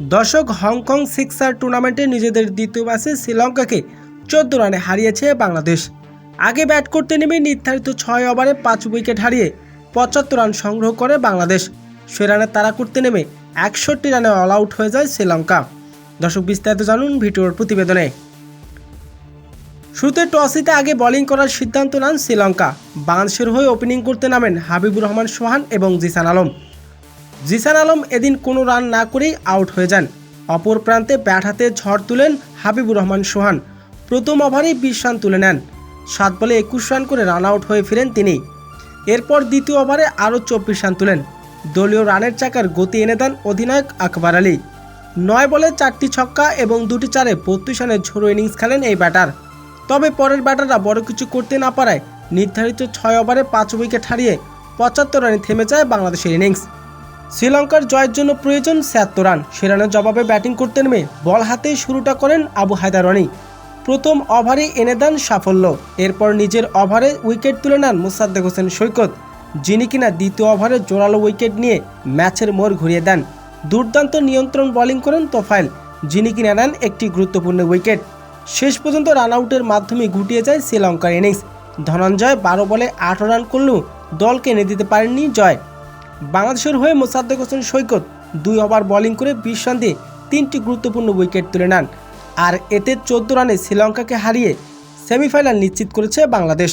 দর্শক হংকং সিক্সার টুর্নামেন্টে নিজেদের দ্বিতীয় ম্যাচে শ্রীলঙ্কাকে চোদ্দ রানে হারিয়েছে বাংলাদেশ। আগে ব্যাট করতে নেমে নির্ধারিত ছয় ওভারে পাঁচ উইকেট হারিয়ে পঁচাত্তর রান সংগ্রহ করে বাংলাদেশ। সে রানে তাড়া করতে নেমে একষট্টি রানে অল আউট হয়ে যায় শ্রীলঙ্কা। দর্শক বিস্তারিত জানুন ভিডিওর প্রতিবেদনে। শুরুতে টসিতে আগে বোলিং করার সিদ্ধান্ত নেন শ্রীলঙ্কা। বাংলাদেশের হয়ে ওপেনিং করতে নামেন হাবিবুর রহমান সোহান এবং জিসান আলম। জিসান আলম এদিন কোনো রান না করেই আউট হয়ে যান। অপর প্রান্তে ব্যাট হাতে ঝড় তুলেন হাবিবুর রহমান সোহান। প্রথম ওভারেই বিশ রান তুলে নেন। সাত বলে একুশ রান করে রান আউট হয়ে ফিরেন তিনি। এরপর দ্বিতীয় ওভারে আরও চব্বিশ রান তুলেন। দলীয় রানের চাকার গতি এনে দেন অধিনায়ক আকবর আলী। নয় বলে চারটি ছক্কা এবং দুটি চারে বত্রিশ রানের ঝোড়ো ইনিংস খেলেন এই ব্যাটার। তবে পরের ব্যাটাররা বড় কিছু করতে না পারায় নির্ধারিত ছয় ওভারে পাঁচ উইকেট হারিয়ে পঁচাত্তর রানে থেমে যায় বাংলাদেশের ইনিংস। শ্রীলঙ্কার জয়ের জন্য প্রয়োজন ছিয়াত্তর রান। সে রানের জবাবে ব্যাটিং করতে নেমে বল হাতে শুরুটা করেন আবু হায়দার রনি প্রথম ওভারেই এনে দেন সাফল্য। এরপর নিজের ওভারে উইকেট তুলে নেন মুসাদ্দেক হোসেন সৈকত, যিনি কিনা দ্বিতীয় ওভারে জোরালো উইকেট নিয়ে ম্যাচের মোড় ঘুরিয়ে দেন। দুর্দান্ত নিয়ন্ত্রণ বোলিং করেন তোফাইল যিনি কিনা নেন একটি গুরুত্বপূর্ণ উইকেট। শেষ পর্যন্ত রান আউটের মাধ্যমে গুটিয়ে যায় শ্রীলঙ্কার ইনিংস। ধনঞ্জয় বারো বলে আট রান করলেও দলকে এনে দিতে পারেননি জয়। বাংলাদেশের হয়ে মোসাদ্দেক হোসেন সৈকত দুই ওভার বোলিং করে বিশ তিনটি গুরুত্বপূর্ণ উইকেট তুলে নেন। আর এতে চোদ্দ রানে শ্রীলঙ্কাকে হারিয়ে সেমিফাইনাল নিশ্চিত করেছে বাংলাদেশ।